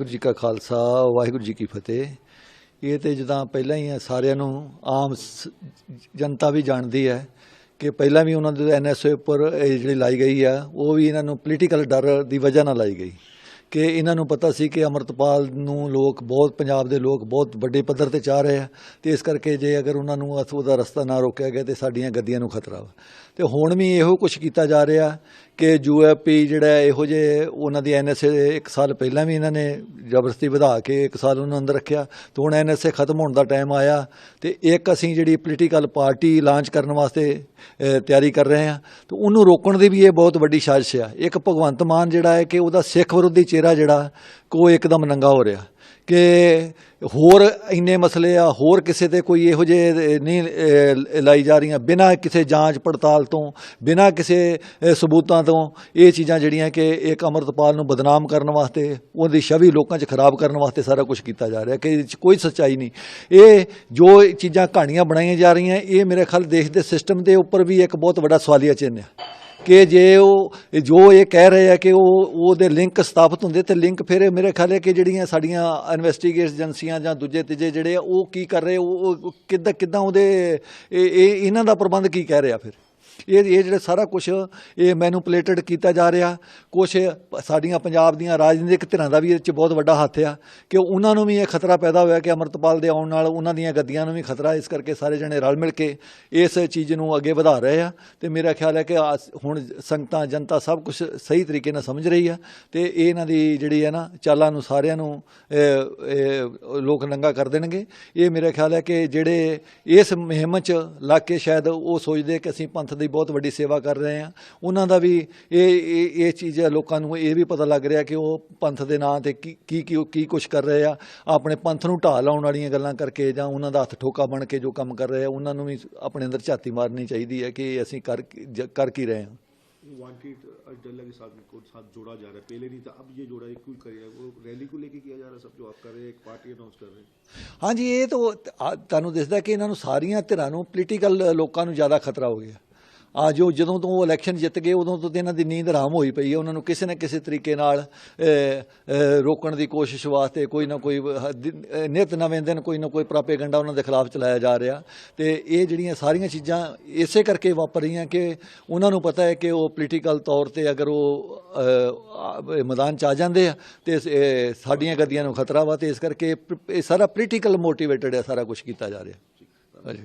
ਵਾਹਿਗੁਰੂ ਜੀ ਕਾ ਖਾਲਸਾ, ਵਾਹਿਗੁਰੂ ਜੀ ਕੀ ਫਤਿਹ। ਇਹ ਤੇ ਜਦਾਂ ਪਹਿਲਾਂ ਹੀ ਹੈ ਸਾਰਿਆਂ ਨੂੰ ਆਮ ਸ- ਜਨਤਾ ਵੀ ਜਾਣਦੀ ਹੈ ਕਿ ਪਹਿਲਾਂ ਵੀ ਉਹਨਾਂ ਦੇ ਐਨਐਸਏ ਉੱਪਰ ਇਹ ਜਿਹੜੀ ਲਾਈ ਗਈ ਆ, ਉਹ ਵੀ ਇਹਨਾਂ ਨੂੰ ਪੋਲੀਟੀਕਲ ਡਰ ਦੀ ਵਜ੍ਹਾ ਨਾਲ ਲਾਈ ਗਈ। ਕਿ ਇਹਨਾਂ ਨੂੰ ਪਤਾ ਸੀ ਕਿ ਅਮਰਤਪਾਲ ਨੂੰ ਲੋਕ ਬਹੁਤ, ਪੰਜਾਬ ਦੇ ਲੋਕ ਬਹੁਤ ਵੱਡੇ ਪੱਧਰ ਤੇ ਚਾਹ ਰਹੇ ਆ ਤੇ ਇਸ ਕਰਕੇ ਜੇ ਅਗਰ ਉਹਨਾਂ ਨੂੰ ਅਥ ਉਹਦਾ ਰਸਤਾ ਨਾ ਰੋਕਿਆ ਗਿਆ ਤੇ ਸਾਡੀਆਂ ਗੱਡੀਆਂ ਨੂੰ ਖਤਰਾ ਵਾ। ਤੇ ਹੁਣ ਵੀ ਇਹੋ ਕੁਝ ਕੀਤਾ ਜਾ ਰਿਹਾ ਕਿ ਯੂਐਪੀ ਜਿਹੜਾ ਇਹੋ ਜੇ ਉਹਨਾਂ ਦੀ ਐਨਐਸਏ ਇੱਕ ਸਾਲ ਪਹਿਲਾਂ ਵੀ ਇਹਨਾਂ ਨੇ ਜ਼ਬਰਦਸਤੀ ਵਧਾ ਕੇ ਇੱਕ ਸਾਲ ਉਹਨਾਂ ਅੰਦਰ ਰੱਖਿਆ ਤੇ ਹੁਣ ਐਨਐਸਏ ਖਤਮ ਹੋਣ ਦਾ ਟਾਈਮ ਆਇਆ ਤੇ ਇੱਕ ਅਸੀਂ ਜਿਹੜੀ ਪੋਲੀਟੀਕਲ ਪਾਰਟੀ ਲਾਂਚ ਕਰਨ ਵਾਸਤੇ ਤਿਆਰੀ ਕਰ ਰਹੇ ਹਾਂ ਤੇ ਉਹਨੂੰ ਰੋਕਣ ਦੀ ਵੀ ਇਹ ਬਹੁਤ ਵੱਡੀ ਸਾਜ਼ਿਸ਼ ਆ। ਇੱਕ ਭਗਵੰਤ ਮਾਨ ਜਿਹੜਾ ਹੈ ਕਿ ਉਹਦਾ ਸਿੱਖ ਵਿਰੋਧੀ ਚਿਹਰਾ ਜਿਹੜਾ ਕੋ ਇੱਕਦਮ ਨੰਗਾ ਹੋ ਰਿਹਾ। ਕਿ ਹੋਰ ਇੰਨੇ ਮਸਲੇ ਆ, ਹੋਰ ਕਿਸੇ ਤੇ ਕੋਈ ਇਹੋ ਜਿਹੇ ਨਹੀਂ ਲਾਈ ਜਾ ਰਹੀਆਂ। ਬਿਨਾਂ ਕਿਸੇ ਜਾਂਚ ਪੜਤਾਲ ਤੋਂ, ਬਿਨਾਂ ਕਿਸੇ ਸਬੂਤਾਂ ਤੋਂ ਇਹ ਚੀਜ਼ਾਂ ਜਿਹੜੀਆਂ ਕਿ ਇੱਕ ਅਮਰਤਪਾਲ ਨੂੰ ਬਦਨਾਮ ਕਰਨ ਵਾਸਤੇ, ਉਹਦੀ ਛਵੀ ਲੋਕਾਂ 'ਚ ਖਰਾਬ ਕਰਨ ਵਾਸਤੇ ਸਾਰਾ ਕੁਝ ਕੀਤਾ ਜਾ ਰਿਹਾ, ਕਿ ਇਹਦੇ 'ਚ ਕੋਈ ਸੱਚਾਈ ਨਹੀਂ। ਇਹ ਜੋ ਚੀਜ਼ਾਂ ਕਹਾਣੀਆਂ ਬਣਾਈਆਂ ਜਾ ਰਹੀਆਂ, ਇਹ ਮੇਰੇ ਖਿਆਲ ਦੇਸ਼ ਦੇ ਸਿਸਟਮ ਦੇ ਉੱਪਰ ਵੀ ਇੱਕ ਬਹੁਤ ਵੱਡਾ ਸਵਾਲੀਆ ਚਿੰਨ੍ਹ ਹੈ ਕਿ ਜੇ ਉਹ, ਜੋ ਇਹ ਕਹਿ ਰਹੇ ਆ ਕਿ ਉਹ, ਉਹਦੇ ਲਿੰਕ ਸਥਾਪਿਤ ਹੁੰਦੇ, ਤੇ ਲਿੰਕ ਫਿਰ ਮੇਰੇ ਖਿਆਲ ਹੈ ਕਿ ਜਿਹੜੀਆਂ ਸਾਡੀਆਂ ਇਨਵੈਸਟੀਗੇਟ ਏਜੰਸੀਆਂ ਜਾਂ ਦੂਜੇ ਤੀਜੇ ਜਿਹੜੇ ਆ, ਉਹ ਕੀ ਕਰ ਰਹੇ, ਉਹ ਕਿੱਦਾਂ ਕਿੱਦਾਂ ਉਹਦੇ ਇਹ, ਇਹਨਾਂ ਦਾ ਪ੍ਰਬੰਧ ਕੀ ਕਹਿ ਰਿਹਾ ਫਿਰ? ਇਹ ਇਹ ਜਿਹੜਾ ਸਾਰਾ ਕੁਝ ਇਹ ਮੈਨੂਪਲੇਟਡ ਕੀਤਾ ਜਾ ਰਿਹਾ ਕੁਝ ਸਾਡੀਆਂ ਪੰਜਾਬ ਦੀਆਂ ਰਾਜਨੀਤਿਕ ਧਿਰਾਂ ਦਾ ਵੀ ਇਹ 'ਚ ਬਹੁਤ ਵੱਡਾ ਹੱਥ ਆ ਕਿ ਉਹਨਾਂ ਨੂੰ ਵੀ ਇਹ ਖਤਰਾ ਪੈਦਾ ਹੋਇਆ ਕਿ ਅਮਰਤਪਾਲ ਦੇ ਆਉਣ ਨਾਲ ਉਹਨਾਂ ਦੀਆਂ ਗੱਦੀਆਂ ਨੂੰ ਵੀ ਖਤਰਾ, ਇਸ ਕਰਕੇ ਸਾਰੇ ਜਣੇ ਰਲ ਮਿਲ ਕੇ ਇਸ ਚੀਜ਼ ਨੂੰ ਅੱਗੇ ਵਧਾ ਰਹੇ ਆ ਤੇ ਮੇਰਾ ਖਿਆਲ ਹੈ ਕਿ ਆਸ- ਹੁਣ ਸੰਗਤਾਂ, ਜਨਤਾ ਸਭ ਕੁਝ ਸਹੀ ਤਰੀਕੇ ਨਾਲ ਸਮਝ ਰਹੀ ਆ ਤੇ ਇਹ ਇਹਨਾਂ ਦੀ ਜਿਹੜੀ ਹੈ ਨਾ ਚਾਲਾਂ ਨੂੰ ਸਾਰਿਆਂ ਨੂੰ ਲੋਕ ਨੰਗਾ ਕਰ ਦੇਣਗੇ। ਇਹ ਮੇਰਾ ਖਿਆਲ ਹੈ ਕਿ ਜਿਹੜੇ ਇਸ ਮੁਹਿੰਮ 'ਚ ਲੱਗ ਕੇ ਸ਼ਾਇਦ ਉਹ ਸੋਚਦੇ ਕਿ ਅਸੀਂ ਪੰਥ ਦੀ ਬਹੁਤ ਵੱਡੀ ਸੇਵਾ ਕਰ ਰਹੇ ਹਾਂ ਉਹਨਾਂ ਦਾ ਵੀ ਇਹ ਇਹ ਇਹ ਚੀਜ਼ ਲੋਕਾਂ ਨੂੰ ਇਹ ਵੀ ਪਤਾ ਲੱਗ ਰਿਹਾ ਕਿ ਉਹ ਪੰਥ ਦੇ ਨਾਂ ਤੇ ਕੀ ਕੀ ਕੀ ਕੀ ਕੁਝ ਕਰ ਰਹੇ ਆ ਆਪਣੇ ਪੰਥ ਨੂੰ ਢਾਹ ਲਾਉਣ ਵਾਲੀਆਂ ਗੱਲਾਂ ਕਰਕੇ ਜਾਂ ਉਹਨਾਂ ਦਾ ਹੱਥ ਠੋਕਾ ਬਣ ਕੇ ਜੋ ਕੰਮ ਕਰ ਰਹੇ ਆ ਉਹਨਾਂ ਨੂੰ ਵੀ ਆਪਣੇ ਅੰਦਰ ਝਾਤੀ ਮਾਰਨੀ ਚਾਹੀਦੀ ਹੈ ਕਿ ਅਸੀਂ ਕਰ ਕੀ- ਜ- ਕਰ ਕੀ ਰਹੇ ਹਾਂ वांटेड अब्दुल्ला के साथ को साथ जोड़ा जा रहा है पहले नहीं था अब ये जोड़ा एक कोई करेगा वो रैली को लेके किया जा रहा है सब जो आप कर रहे हैं एक पार्टी अनाउंस कर रहे हैं ਹਾਂਜੀ ਇਹ ਤਾਂ ਆ- ਤੁਹਾਨੂੰ ਦਿਸਦਾ ਕਿ ਇਹਨਾਂ ਨੂੰ ਸਾਰੀਆਂ ਧਿਰਾਂ ਨੂੰ ਪੋਲੀਟੀਕਲ ਲੋਕਾਂ ਨੂੰ ਜ਼ਿਆਦਾ ਖਤਰਾ ਹੋ ਗਿਆ ਆ ਜੋ ਜਦੋਂ ਤੋਂ ਉਹ ਇਲੈਕਸ਼ਨ ਜਿੱਤ ਗਏ, ਉਦੋਂ ਤੋਂ ਤੇ ਇਹਨਾਂ ਦੀ ਨੀਂਦ ਹਰਾਮ ਹੋਈ ਪਈ ਹੈ। ਉਹਨਾਂ ਨੂੰ ਕਿਸੇ ਨਾ ਕਿਸੇ ਤਰੀਕੇ ਨਾਲ ਰੋਕਣ ਦੀ ਕੋਸ਼ਿਸ਼ ਵਾਸਤੇ ਕੋਈ ਨਾ ਕੋਈ, ਹ- ਨਿਤ ਨਵੇਂ ਦਿਨ ਕੋਈ ਨਾ ਕੋਈ ਪ੍ਰਾਪੇਗੰਡਾ ਉਹਨਾਂ ਦੇ ਖਿਲਾਫ ਚਲਾਇਆ ਜਾ ਰਿਹਾ। ਤੇ ਇਹ ਜਿਹੜੀਆਂ ਸਾਰੀਆਂ ਚੀਜ਼ਾਂ ਇਸੇ ਕਰਕੇ ਵਾਪਰ ਰਹੀਆਂ ਕਿ ਉਹਨਾਂ ਨੂੰ ਪਤਾ ਹੈ ਕਿ ਉਹ ਪੋਲੀਟੀਕਲ ਤੌਰ ਤੇ ਅਗਰ ਉਹ ਮੈਦਾਨ ਚ ਆ ਜਾਂਦੇ ਆ, ਤੇ ਸਾਡੀਆਂ ਗੱਦੀਆਂ ਨੂੰ ਖਤਰਾ ਵਾ, ਤੇ ਇਸ ਕਰਕੇ ਪ- ਇਹ ਸਾਰਾ ਪੋਲੀਟੀਕਲ ਮੋਟੀਵੇਟਡ ਹੈ, ਸਾਰਾ ਕੁਝ ਕੀਤਾ ਜਾ ਰਿਹਾ। ਹਾਂਜੀ